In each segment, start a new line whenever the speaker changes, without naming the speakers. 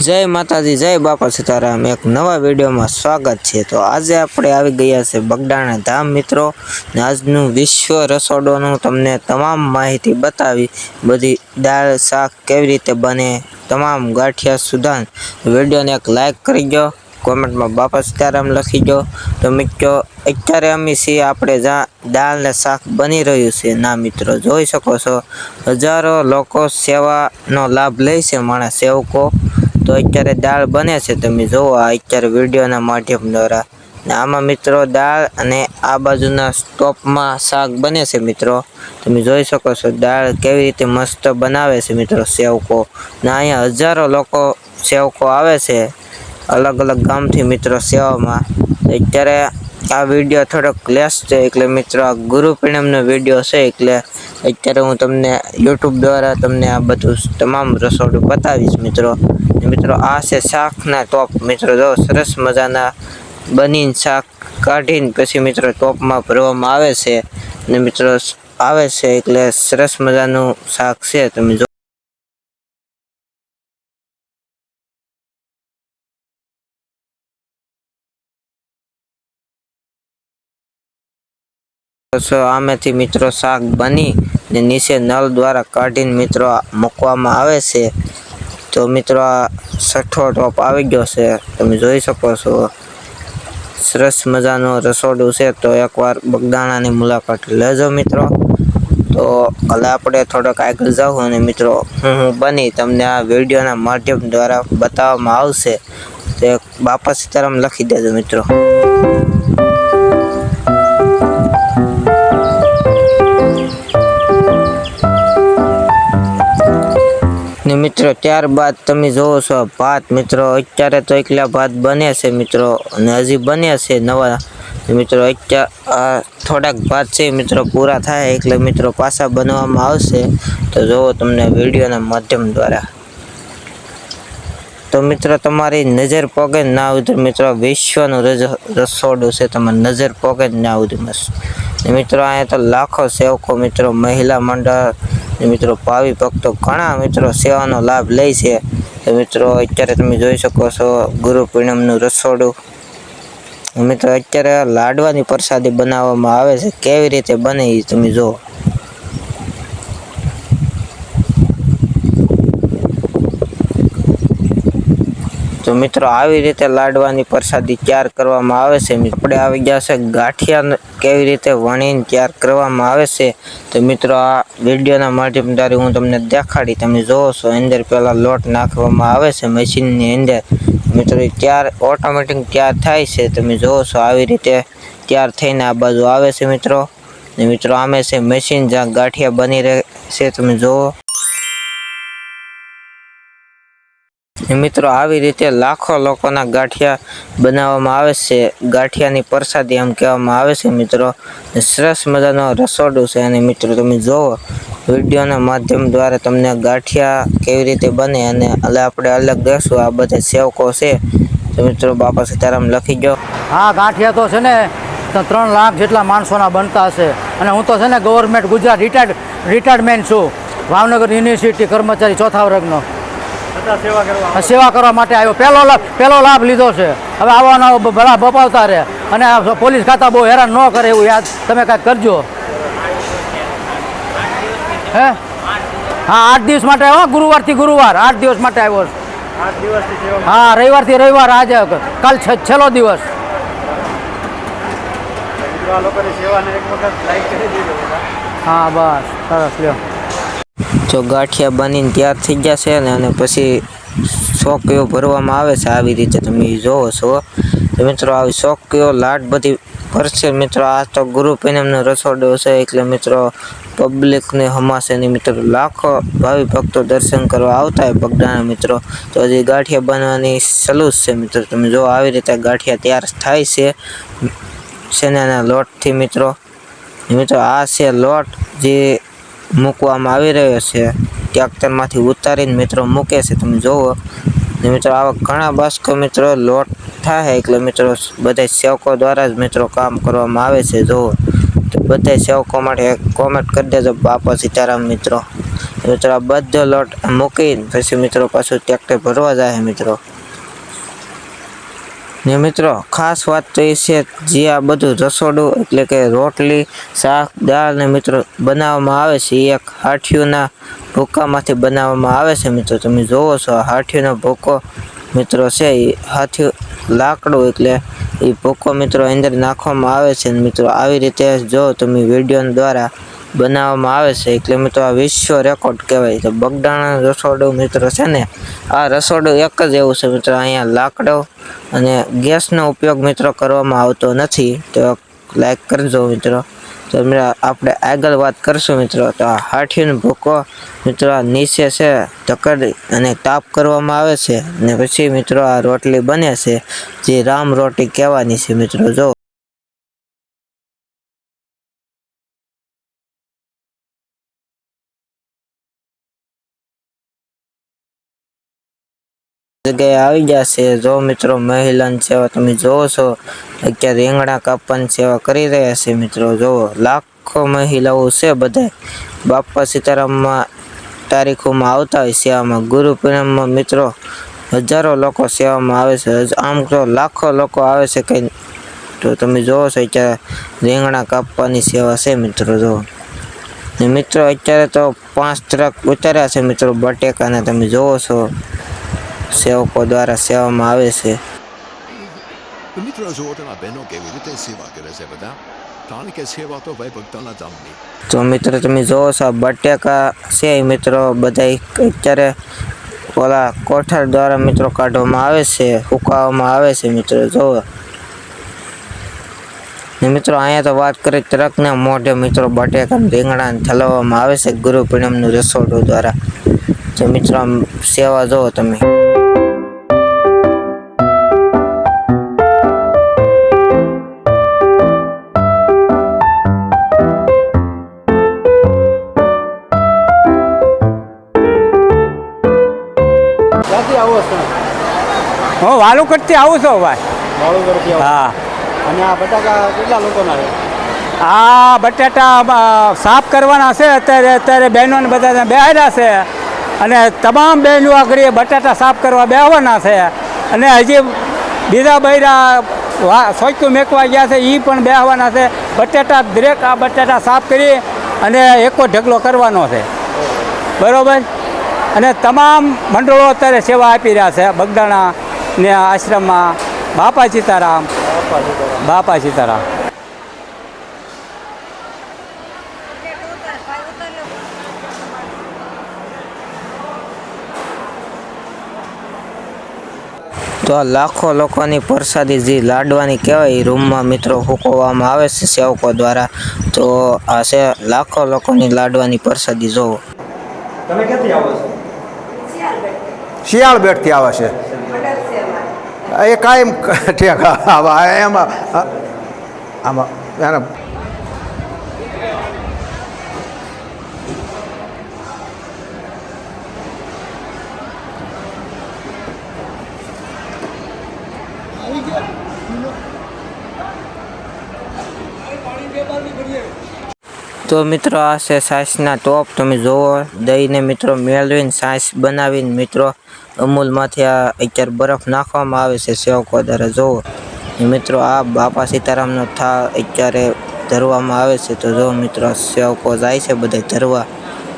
જય માતાજી, જય બાપા સીતારામ. એક નવા વિડીયોમાં સ્વાગત છે. તો આજે આપણે આવી ગયા છે બગડાણા ધામ, મિત્રો. ને આજનું વિશ્વ રસોડોનું તમને તમામ માહિતી બતાવી. બધી દાળ, શાક કેવી રીતે બને, તમામ ગાંઠિયા સુધાન. વિડીયોને એક લાઈક કરી દો, કોમેન્ટમાં બાપા સીતારામ લખી દો. તો મિત્રો, અત્યારે અમે છીએ આપણે જ્યાં દાળ ને શાક બની રહ્યું છે. ના મિત્રો, જોઈ શકો છો. હજારો લોકો સેવાનો લાભ લે છે માણસ સેવકો. તો અત્યારે દાળ બને છે. તમે જુઓ આ અત્યારે વિડીયોના માધ્યમ દ્વારા. ને આમાં મિત્રો દાળ અને આ બાજુના સ્ટોપમાં શાક બને છે મિત્રો. તમે જોઈ શકો છો દાળ કેવી રીતે મસ્ત બનાવે છે મિત્રો સેવકો. ને અહીંયા હજારો લોકો સેવકો આવે છે. અલગ અલગ ગામથી મિત્રો સેવામાં. અત્યારે આ વીડિયો થોડોક લેસ છે, એટલે મિત્રો આ ગુરુ પૂનમનો વીડિયો છે, એટલે અત્યારે હું તમને યુટ્યુબ દ્વારા તમને આ બધું તમામ રસોડું બતાવીશ મિત્રો. મિત્રો આ છે શાકના ટોપ મિત્રો જો સરસ મજાના બનીને શાક કાઢીને પછી મિત્રો ટોપમાં ભરવામાં આવે છે. ને મિત્રો આવે છે, એટલે સરસ મજાનું શાક છે. તમે જો આમેથી મિત્રો શાક બની ને નીચે નળ દ્વારા કાઢીને મિત્રો મૂકવામાં આવે છે. તો મિત્રો આ છઠ્ઠો ટોપ આવી ગયો છે. તમે જોઈ શકો છો. સરસ મજાનું રસોડું છે. તો એકવાર બગદાણાની મુલાકાત લેજો મિત્રો. તો કાલે આપણે થોડોક આગળ જાઉં અને મિત્રો હું હું બની તમને આ વિડીયોના માધ્યમ દ્વારા બતાવવામાં આવશે. તો એક બાપા સીતારામ લખી દેજો મિત્રો. ને મિત્રો, ત્યારબાદ તમે જોવો છો, ભાત મિત્રો, અત્યારે તો એકલા ભાત બને છે મિત્રો, અને હજી બને છે નવા. મિત્રો અત્યારે થોડાક ભાત છે મિત્રો, પૂરા થાય એટલે મિત્રો પાછા બનાવવામાં આવશે. તો જોવો તમને વિડીયોના માધ્યમ દ્વારા. તો મિત્રો, તમારી નજર પોગે ના ઉતરે મિત્રો, વિશ્વનું રસોડું છે, તમારી નજર પોગે ના મસ્ત મિત્રો, અહીંયા તો લાખો સેવકો મિત્રો, મહિલા મંડળ મિત્રો ભાવિ ભક્તો ઘણા મિત્રો સેવાનો લાભ લે છે. મિત્રો, અત્યારે તમે જોઈ શકો છો, ગુરુ પૂનમનું રસોડું. મિત્રો, અત્યારે લાડવાની પ્રસાદી બનાવવામાં આવે છે. કેવી રીતે બને એ તમે જુઓ. મિત્રો, આવી રીતે લાડવાની પ્રસાદી તૈયાર કરવામાં આવે છે. આપણે આવી ગયા છે ગાંઠિયા કેવી રીતે વણીને તૈયાર કરવામાં આવે છે. તો મિત્રો, આ વિડીયોના માધ્યમ દ્વારા હું તમને દેખાડી, તમે જોવો છો, અંદર પહેલાં લોટ નાખવામાં આવે છે મશીનની અંદર. મિત્રો તૈયાર ઓટોમેટિક તૈયાર થાય છે. તમે જોવો છો આવી રીતે તૈયાર થઈને આ બાજુ આવે છે મિત્રો. ને મિત્રો, આમે છે મશીન જ્યાં ગાંઠિયા બની રહે છે, તમે જોવો. મિત્રો આવી રીતે લાખો લોકોના ગાંઠિયા બનાવવામાં આવે છે. ગાંઠિયાની પ્રસાદી એમ કહેવામાં આવે છે મિત્રો. સરસ મજાનો રસોડું છે અને મિત્રો તમે જોવો, વિડીયોના માધ્યમ દ્વારા તમને ગાંઠિયા કેવી રીતે બને અને એટલે આપણે અલગ દેશું આ બધા સેવકો છે. તો મિત્રો બાપા સીતારામ લખી ગયો
હા, ગાંઠિયા તો છે ને ત્રણ લાખ જેટલા માણસોના બનતા હશે. અને હું તો છે ને ગવર્મેન્ટ ગુજરાત રિટાયર્ડ રિટાયર્ડમેન્ટ છું. ભાવનગર યુનિવર્સિટી કર્મચારી ચોથા વર્ગનો. સેવા કરવા માટે આવ્યો. પહેલો લાભ પહેલો લાભ લીધો છે. હવે આવવાના ભલા બપાવતા રહે. અને પોલીસ ખાતા બહુ હેરાન ન કરે એવું યાદ તમે કાંઈક કરજો. હે? હા આઠ દિવસ માટે આવ્યો ગુરુવારથી ગુરુવાર. આઠ દિવસ માટે આવ્યો હા રવિવારથી રવિવાર આજે કાલ છ- છેલ્લો દિવસ. હા બસ સરસ લ્યો.
જો ગાંઠિયા બનીને તૈયાર થઈ ગયા છે ને અને પછી ચોકીઓ ભરવામાં આવે છે આવી રીતે તમે જોવો છો. તો મિત્રો આવી ચોકીઓ લાટ બધી ભરશે. મિત્રો આ તો ગુરુ પૂનમનો રસોડો છે એટલે મિત્રો પબ્લિકને હમાશે ને મિત્રો લાખો ભાવિ ભક્તો દર્શન કરવા આવતા હોય ભગડાના મિત્રો. તો હજી ગાંઠિયા બનવાની સલુસ છે મિત્રો. તમે જો આવી રીતે ગાંઠિયા તૈયાર થાય છે સેનાના લોટથી મિત્રો. મિત્રો આ છે લોટ જે મૂકવામાં આવી રહ્યો છે. ટ્રેક્ટરમાંથી ઉતારીને મિત્રો મૂકે છે. તમે જુઓ. મિત્રો, આવા ઘણા બાસ્કો મિત્રો લોટ થાય એટલે મિત્રો બધા સેવકો દ્વારા જ મિત્રો કામ કરવામાં આવે છે. જુઓ. તો બધા સેવકો માટે કોમેન્ટ કરી દેજો, બાપા સીતારામ મિત્રો. મિત્રો, આ બધો લોટ મૂકીને પછી મિત્રો પાછું ટ્રેક્ટર ભરવા જાય મિત્રો. ને મિત્રો, ખાસ વાત તો એ છે જે આ બધું રસોડું એટલે કે રોટલી, શાક, દાળ ને મિત્રો બનાવવામાં આવે છે, એ એક હાઠિયુના ભૂકામાંથી બનાવવામાં આવે છે મિત્રો. તમે જોવો છો, આ હાઠીઓનો ભૂકો મિત્રો છે, એ હાથી લાકડું એટલે એ ભૂકો મિત્રો અંદર નાખવામાં આવે છે મિત્રો. આવી રીતે જો તમે વીડિયો દ્વારા બનાવવામાં આવે છે. એટલે મિત્રો આ વિશ્વ રેકોર્ડ કહેવાય તો બગડાણા રસોડું મિત્રો છે ને, આ રસોડું એક જ એવું છે મિત્રો. અહીંયા લાકડો અને ગેસનો ઉપયોગ મિત્રો કરવામાં આવતો નથી. તો લાઈક કરજો મિત્રો. તો મિત્રો, આપણે આગળ વાત કરશું મિત્રો. તો આ હાઠીનો ભૂકો મિત્રો આ નીચે છે તકડી અને તાપ કરવામાં આવે છે. અને પછી મિત્રો આ રોટલી બને છે, જે રામ રોટી કહેવાની છે મિત્રો. જો જગ્યાએ આવી જશે. જો મિત્રો મહિલાની સેવા તમે જોવો છો, અત્યારે રીંગણા કાપવાની સેવા કરી રહ્યા છે મિત્રો. જોવો લાખો મહિલાઓ છે બધા બાપા સીતારામમાં તારીખોમાં આવતા હોય સેવામાં ગુરુ પૂનમમાં મિત્રો હજારો લોકો સેવામાં આવે છે. આમ તો લાખો લોકો આવે છે કંઈ. તો તમે જોવો છો અત્યારે રીંગણા કાપવાની સેવા છે મિત્રો જો. ને મિત્રો અત્યારે તો પાંચ ટ્રક ઉતાર્યા છે મિત્રો બટેકાના. તમે જોવો છો. સેવકો દ્વારા સેવામાં આવે છે.
તો
મિત્રો તમે જોવો છો બટેકા છે મિત્રો બધા અત્યારે ઓલા કોઠાર દ્વારા મિત્રો કાઢવામાં આવે છે સુકાવવામાં આવે છે મિત્રો જોવો ને મિત્રો અહીંયા તો વાત કરી ટ્રકને મોઢે મિત્રો બટેકા ને રીંગણા ઠલવવામાં આવે છે ગુરુ પૂનમનું રસોડું દ્વારા. તો મિત્રો સેવા જોવો તમે.
હું વાલુકટથી આવું છું ભાઈ? હા.
અને આ બટાકા કેટલા લોકોના છે?
આ બટાટા સાફ કરવાના છે. અત્યારે અત્યારે બહેનોને બધા બેહાડ્યા છે. અને તમામ બહેનો આગળ બટાટા સાફ કરવા બેહવાના છે. અને હજી બીજા બૈરા વા સોચું મેકવા ગયા છે એ પણ બેહવાના છે. બટાટા દરેક આ બટાટા સાફ કરી અને એકો ઢગલો કરવાનો છે. બરાબર? અને તમામ મંડળો અત્યારે સેવા આપી રહ્યા છે બગદાણા ને આશ્રમમાં બાપા સીતારામ. બાપા સીતારામ.
તો આ લાખો લોકોની પ્રસાદી જે લાડવાની કહેવાય એ રૂમમાં મિત્રો ફૂંકવામાં આવે છે સેવકો દ્વારા. તો આ છે લાખો લોકોની લાડવાની પ્રસાદી જોવો
તમે ક્યાંથી આવો છો?
શિયાળ બેટથી આવે છે? એ કાયમ ઠેક આવા એમાં આમાં એને
તો મિત્રો, આ છે છાશના ટોપ, તમે જોવો દહીંને મિત્રો મેળવીને છાશ બનાવીને મિત્રો અમૂલમાંથી આ અત્યારે બરફ નાખવામાં આવે છે સેવકો દ્વારા જોવો મિત્રો આ બાપા સીતારામનો થા અત્યારે ધરવામાં આવે છે, તો જો મિત્રો સેવકો જાય છે બધા ધરવા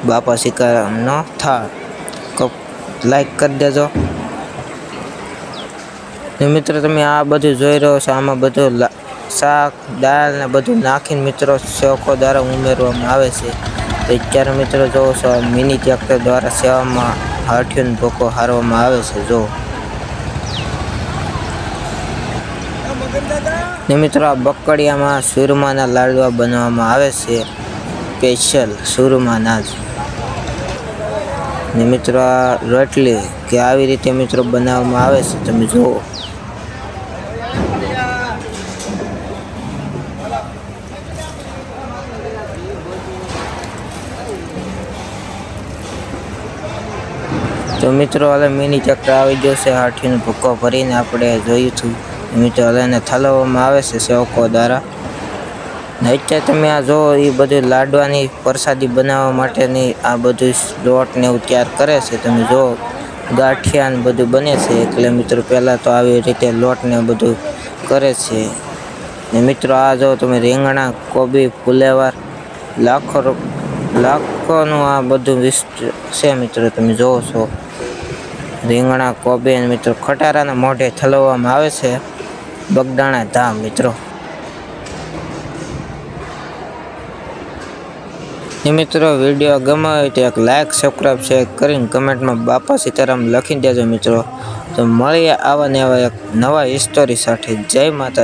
બાપા સીતારામનો થા. લાઈક કરી દેજો. મિત્રો તમે આ બધું જોઈ રહ્યો છો, આમાં બધું શાક, દાળ ને બધું નાખીને મિત્રો સેવકો દ્વારા ઉમેરવામાં આવે છે. તો અત્યારે મિત્રો જોવો છો મિની ટ્રેક્ટર દ્વારા સેવામાં હાઠીઓનો ભોકો હારવામાં આવે છે, જો. ને મિત્રો, આ બકડિયામાં સુરમાના લાડવા બનાવવામાં આવે છે, સ્પેશિયલ સુરમાના જ. મિત્રો, આ રોટલી કે આવી રીતે મિત્રો બનાવવામાં આવે છે, તમે જુઓ. તો મિત્રો હવે મિની ચક્ર આવી ગયો છે. હાથીનો ભૂકો ભરીને આપણે જોયું હતું મિત્રો હવે એને થાલવવામાં આવે છે સેવકો દ્વારા. અત્યારે તમે આ જો એ બધું લાડવાની પ્રસાદી બનાવવા માટેની આ બધું લોટ ને એવું તૈયાર કરે છે. તમે જો ગાંઠિયા ને બધું બને છે. એટલે મિત્રો, પહેલાં તો આવી રીતે લોટ ને બધું કરે છે. ને મિત્રો, આ જો તમે રીંગણા, કોબી, ફુલેવાર, લાખો લાખોનું આ બધું વિસ્ત, છે મિત્રો, તમે જોવો છો. રીંગણા કોબી અને મિત્રો, ખટારાને મોઢે ઠલવવામાં આવે છે. બગદાણા ધામ મિત્રો. મિત્રો વીડિયો ગમે હોય તો એક લાઇક સબસ્ક્રાઈબ શેર કરીને કમેન્ટમાં બાપા સીતારામ લખી દેજો મિત્રો. તો મળીએ આવા ને એક નવા હિસ્ટોરી સાથે. જય માતા